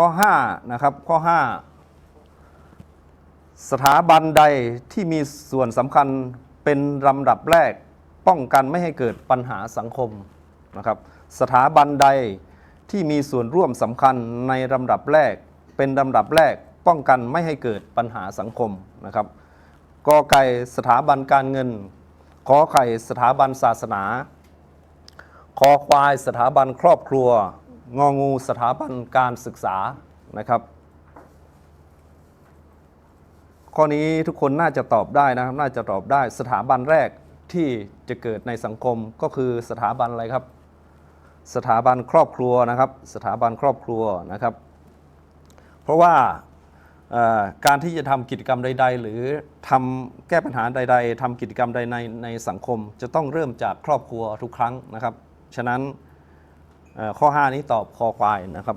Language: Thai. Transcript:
ข้อ5นะครับข้อ 5 สถาบันใดที่มีส่วนสำคัญเป็นลำดับแรก ป้องกันไม่ให้เกิดปัญหาสังคมนะครับสถาบันใดที่มีส่วนร่วมสำคัญในลำดับแรก เป็นลำดับแรก ป้องกันไม่ให้เกิดปัญหาสังคมนะครับกอไก่สถาบันการเงินขอไข่สถาบันศาสนา คอควายสถาบันครอบครัว งองูสถาบันการศึกษานะครับ ข้อนี้ทุกคนน่าจะตอบได้นะครับ น่าจะตอบได้สถาบันแรกที่จะเกิดในสังคมก็คือสถาบันอะไรครับ สถาบันครอบครัวนะครับ สถาบันครอบครัวนะครับ เพราะว่าการที่จะทำกิจกรรมใด ๆ หรือทำแก้ปัญหาใด ๆทำกิจกรรมใดในในสังคม จะต้องเริ่มจากครอบครัวทุกครั้งนะครับ ฉะนั้น ข้อ 5 นี้ตอบคอควายนะครับ